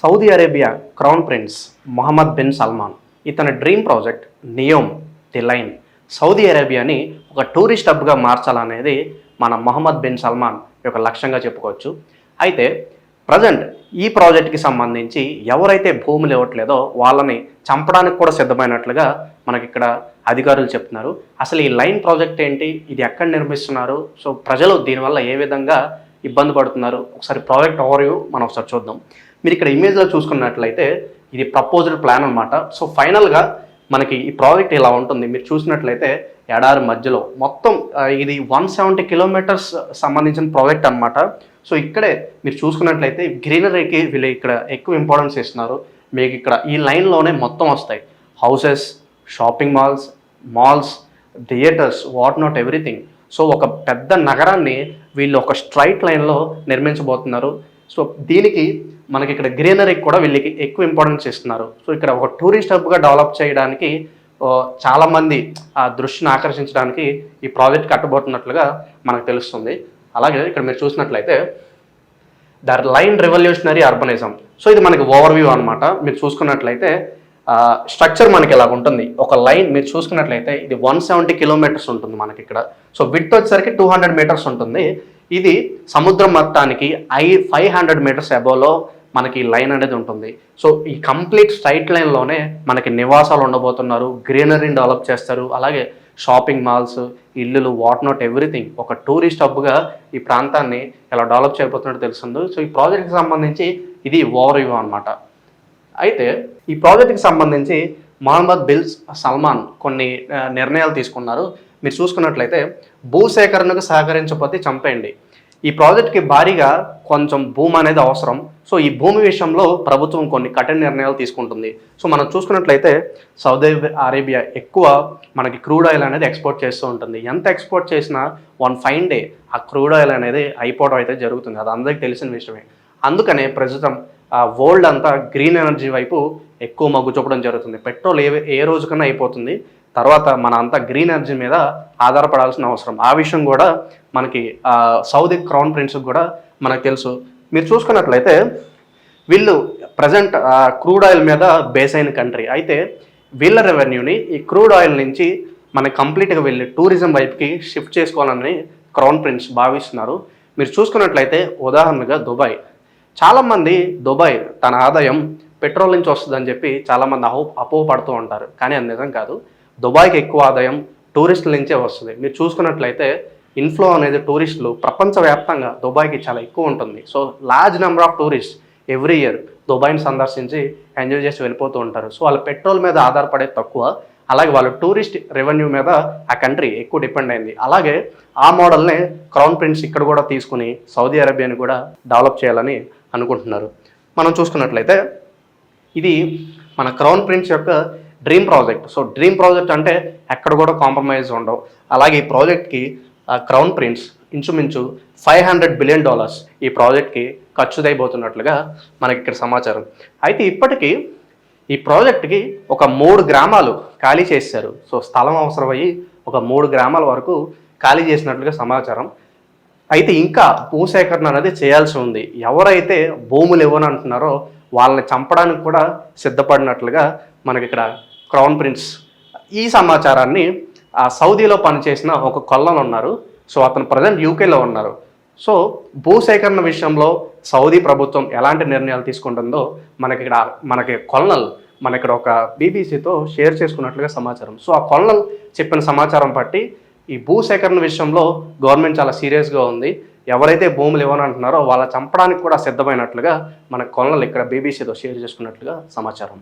Saudi Arabia crown prince Mohammed bin Salman. ఇతని dream project Neom the line. Saudi అరేబియాని ఒక tourist హబ్గా మార్చాలనేది మన Mohammed bin Salman యొక్క లక్ష్యంగా చెప్పుకోవచ్చు. అయితే ప్రజెంట్ ఈ ప్రాజెక్ట్కి సంబంధించి ఎవరైతే భూములు ఇవ్వట్లేదో వాళ్ళని చంపడానికి కూడా సిద్ధమైనట్లుగా మనకి ఇక్కడ అధికారులు చెప్తున్నారు. అసలు ఈ లైన్ ప్రాజెక్ట్ ఏంటి? ఇది ఎక్కడ నిర్మిస్తున్నారు? సో ప్రజలు దీనివల్ల ఏ విధంగా ఇబ్బంది పడుతున్నారు? ఒకసారి ప్రాజెక్ట్ ఓవర్వ్యూ మనం ఒకసారి చూద్దాం. మీరు ఇక్కడ ఇమేజ్లో చూసుకున్నట్లయితే ఇది ప్రపోజల్ ప్లాన్ అనమాట సో ఫైనల్గా మనకి ఈ ప్రాజెక్ట్ ఇలా ఉంటుంది. మీరు చూసినట్లయితే ఎడారి మధ్యలో. మొత్తం ఇది వన్ సెవెంటీ కిలోమీటర్స్ సంబంధించిన ప్రాజెక్ట్ అన్నమాట. సో ఇక్కడే మీరు చూసుకున్నట్లయితే గ్రీనరీకి వీళ్ళు ఇక్కడ ఎక్కువ ఇంపార్టెన్స్ ఇస్తున్నారు. మీకు ఇక్కడ ఈ లైన్లోనే మొత్తం వస్తాయి. Houses shopping malls malls theatres what not everything so ఒక పెద్ద నగరాన్ని వీళ్ళు ఒక స్ట్రైట్ లైన్లో నిర్మించబోతున్నారు. సో దీనికి మనకి ఇక్కడ గ్రీనరీకి కూడా వీళ్ళకి ఎక్కువ ఇంపార్టెన్స్ ఇస్తున్నారు సో ఇక్కడ ఒక టూరిస్ట్ హబ్గా డెవలప్ చేయడానికి చాలామంది ఆ దృష్టిని ఆకర్షించడానికి ఈ ప్రాజెక్ట్ కట్టబోతున్నట్లుగా మనకు తెలుస్తుంది. అలాగే ఇక్కడ మీరు చూసినట్లయితే the line revolutionary urbanism so ఇది మనకి ఓవర్ వ్యూ అనమాట మీరు చూసుకున్నట్లయితే స్ట్రక్చర్ మనకి ఇలా ఉంటుంది. ఒక లైన్ మీరు చూసుకున్నట్లయితే ఇది వన్ సెవెంటీ కిలోమీటర్స్ ఉంటుంది మనకి ఇక్కడ. సో విత్ వచ్చేసరికి టూ హండ్రెడ్ మీటర్స్ ఉంటుంది. ఇది సముద్రం మొత్తానికి ఐ ఫైవ్ హండ్రెడ్ మీటర్స్ అబోవ్లో మనకి లైన్ అనేది ఉంటుంది. సో ఈ కంప్లీట్ స్ట్రైట్ లైన్లోనే మనకి నివాసాలు ఉండబోతున్నారు. గ్రీనరీని డెవలప్ చేస్తారు. అలాగే షాపింగ్ మాల్స్ ఇల్లులు వాట్ నాట్ ఎవ్రీథింగ్. ఒక టూరిస్ట్ హబ్గా ఈ ప్రాంతాన్ని ఎలా డెవలప్ చేయబోతున్నట్టు తెలుస్తుంది. సో ఈ ప్రాజెక్ట్కి సంబంధించి ఇది ఓవర్ వ్యూ అనమాట అయితే ఈ ప్రాజెక్ట్కి సంబంధించి మహమ్మద్ బిల్స్ సల్మాన్ కొన్ని నిర్ణయాలు తీసుకున్నారు. మీరు చూసుకున్నట్లయితే భూసేకరణకు సహకరించకపోతే చంపేయండి. ఈ ప్రాజెక్ట్కి భారీగా కొంచెం భూమి అనేది అవసరం. సో ఈ భూమి విషయంలో ప్రభుత్వం కొన్ని కఠిన నిర్ణయాలు తీసుకుంటుంది. సో మనం చూసుకున్నట్లయితే సౌదీ అరేబియా ఎక్కువ మనకి క్రూడ్ ఆయిల్ అనేది ఎక్స్పోర్ట్ చేస్తూ ఉంటుంది. ఎంత ఎక్స్పోర్ట్ చేసినా వన్ ఫైన్ డే ఆ క్రూడ్ ఆయిల్ అనేది అయిపోవడం అయితే జరుగుతుంది. అది అందరికీ తెలిసిన విషయమే. అందుకనే ప్రస్తుతం ఆ వరల్డ్ అంతా గ్రీన్ ఎనర్జీ వైపు ఎక్కువ మగ్గు చూపడం జరుగుతుంది. పెట్రోల్ ఏ ఏ రోజుకన్నా అయిపోతుంది. తర్వాత మన అంతా గ్రీన్ ఎనర్జీ మీద ఆధారపడాల్సిన అవసరం. ఆ విషయం కూడా మనకి సౌదీ క్రౌన్ ప్రిన్స్కి కూడా మనకు తెలుసు. మీరు చూసుకున్నట్లయితే వీళ్ళు ప్రజెంట్ క్రూడ్ ఆయిల్ మీద బేస్ అయిన కంట్రీ. అయితే వీళ్ళ రెవెన్యూని ఈ క్రూడ్ ఆయిల్ నుంచి మన కంప్లీట్గా వెళ్ళి టూరిజం వైపుకి షిఫ్ట్ చేసుకోవాలని క్రౌన్ ప్రిన్స్ భావిస్తున్నారు. మీరు చూసుకున్నట్లయితే ఉదాహరణగా దుబాయ్. చాలామంది దుబాయ్ తన ఆదాయం పెట్రోల్ నుంచి వస్తుందని చెప్పి చాలామంది అహో అపోహపడుతూ ఉంటారు. కానీ అది నిజం కాదు. దుబాయ్కి ఎక్కువ ఆదాయం టూరిస్టుల నుంచే వస్తుంది. మీరు చూసుకున్నట్లయితే ఇన్ఫ్లో అనేది టూరిస్టులు ప్రపంచవ్యాప్తంగా దుబాయ్కి చాలా ఎక్కువ ఉంటుంది. So large number of tourist every year దుబాయ్ని సందర్శించి ఎంజాయ్ చేసి వెళ్ళిపోతూ ఉంటారు. సో వాళ్ళ పెట్రోల్ మీద ఆధారపడే తక్కువ అలాగే వాళ్ళ టూరిస్ట్ రెవెన్యూ మీద ఆ కంట్రీ ఎక్కువ డిపెండ్ అయింది. అలాగే ఆ మోడల్నే క్రౌన్ ప్రిన్స్ ఇక్కడ కూడా తీసుకుని సౌదీ అరేబియాని కూడా డెవలప్ చేయాలని అనుకుంటున్నారు. మనం చూసుకున్నట్లయితే ఇది మన క్రౌన్ ప్రిన్స్ యొక్క dream project so dream project అంటే ఎక్కడ కూడా కాంప్రమైజ్ ఉండవు. అలాగే ఈ ప్రాజెక్ట్కి క్రౌన్ ప్రిన్స్ ఇంచుమించు ఫైవ్ హండ్రెడ్ బిలియన్ డాలర్స్ ఈ ప్రాజెక్ట్కి ఖర్చుదైపోతున్నట్లుగా మనకి ఇక్కడ సమాచారం. అయితే ఇప్పటికీ ఈ ప్రాజెక్ట్కి ఒక మూడు గ్రామాలు ఖాళీ చేశారు. సో స్థలం అవసరమయ్యి ఒక మూడు గ్రామాల వరకు ఖాళీ చేసినట్లుగా సమాచారం. అయితే ఇంకా భూసేకరణ అనేది చేయాల్సి ఉంది. ఎవరైతే భూములు ఇవ్వనంటున్నారో వాళ్ళని చంపడానికి కూడా సిద్ధపడినట్లుగా మనకి ఇక్కడ క్రౌన్ ప్రిన్స్. ఈ సమాచారాన్ని ఆ సౌదీలో పనిచేసిన ఒక కొల్లను ఉన్నారు. సో అతను ప్రజెంట్ యూకేలో ఉన్నారు. సో భూసేకరణ విషయంలో సౌదీ ప్రభుత్వం ఎలాంటి నిర్ణయాలు తీసుకుంటుందో మనకి ఇక్కడ మనకి కొల్నల్ మన ఇక్కడ ఒక బీబీసీతో షేర్ చేసుకున్నట్లుగా సమాచారం. సో ఆ కొల్నల్ చెప్పిన సమాచారం బట్టి ఈ భూసేకరణ విషయంలో గవర్నమెంట్ చాలా సీరియస్గా ఉంది. ఎవరైతే భూములు ఇవ్వనంటున్నారో వాళ్ళ చంపడానికి కూడా సిద్ధమైనట్లుగా మన కొలనలు ఇక్కడ బీబీసీతో షేర్ చేసుకున్నట్లుగా సమాచారం.